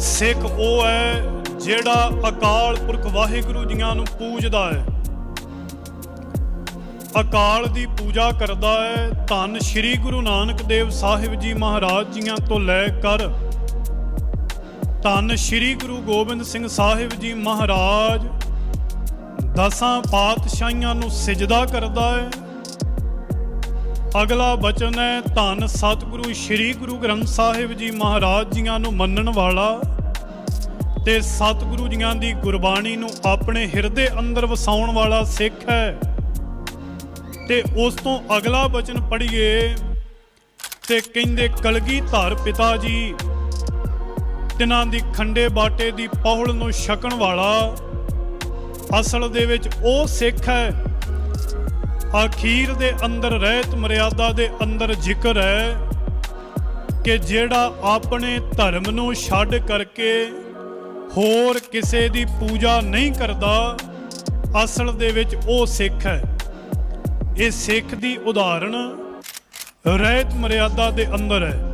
ਸਿੱਖ ਉਹ ਹੈ ਜਿਹੜਾ ਅਕਾਲ ਪੁਰਖ ਵਾਹਿਗੁਰੂ ਜੀਆਂ ਨੂੰ ਪੂਜਦਾ ਹੈ। ਅਕਾਲ ਦੀ ਪੂਜਾ ਕਰਦਾ ਹੈ, ਧੰਨ ਸ੍ਰੀ ਗੁਰੂ ਨਾਨਕ ਦੇਵ ਸਾਹਿਬ ਜੀ ਮਹਾਰਾਜ ਜੀਆਂ ਤੋਂ ਲੈ ਕਰ। ਧੰਨ ਸ੍ਰੀ ਗੁਰੂ ਗੋਬਿੰਦ ਸਿੰਘ ਸਾਹਿਬ ਜੀ ਮਹਾਰਾਜ, ਦਸਾਂ ਪਾਤਸ਼ਾਹੀਆਂ ਨੂੰ ਸਜਦਾ ਕਰਦਾ ਹੈ। ਅਗਲਾ ਬਚਨ ਹੈ, ਧੰਨ ਸਤਿਗੁਰੂ ਸ੍ਰੀ ਗੁਰੂ ਗ੍ਰੰਥ ਸਾਹਿਬ ਜੀ ਮਹਾਰਾਜ ਜੀਆਂ ਨੂੰ ਮੰਨਣ ਵਾਲਾ ਤੇ ਸਤਿਗੁਰੂ ਜੀਆਂ ਦੀ ਗੁਰਬਾਣੀ ਨੂੰ ਆਪਣੇ ਹਿਰਦੇ ਅੰਦਰ ਵਸਾਉਣ ਵਾਲਾ ਸਿੱਖ ਹੈ। ਤੇ ਉਸ ਤੋਂ ਅਗਲਾ ਬਚਨ ਪੜ੍ਹੀਏ ਤੇ ਕਹਿੰਦੇ, ਕਲਗੀ ਧਾਰ ਪਿਤਾ ਜੀ, ਤਿਨਾਂ ਦੀ ਖੰਡੇ ਬਾਟੇ ਦੀ ਪਹੁਲ ਨੂੰ ਛਕਣ ਵਾਲਾ ਅਸਲ ਦੇ ਵਿੱਚ ਉਹ ਸਿੱਖ ਹੈ। ਅਖੀਰ ਦੇ ਅੰਦਰ ਰਹਿਤ ਮਰਿਆਦਾ ਦੇ ਅੰਦਰ ਜ਼ਿਕਰ ਹੈ ਕਿ ਜਿਹੜਾ ਆਪਣੇ ਧਰਮ ਨੂੰ ਛੱਡ ਕਰਕੇ ਹੋਰ ਕਿਸੇ ਦੀ ਪੂਜਾ ਨਹੀਂ ਕਰਦਾ, ਅਸਲ ਦੇ ਵਿੱਚ ਉਹ ਸਿੱਖ ਹੈ। ਇਹ ਸਿੱਖ ਦੀ ਉਦਾਹਰਣ ਰਹਿਤ ਮਰਿਆਦਾ ਦੇ ਅੰਦਰ ਹੈ।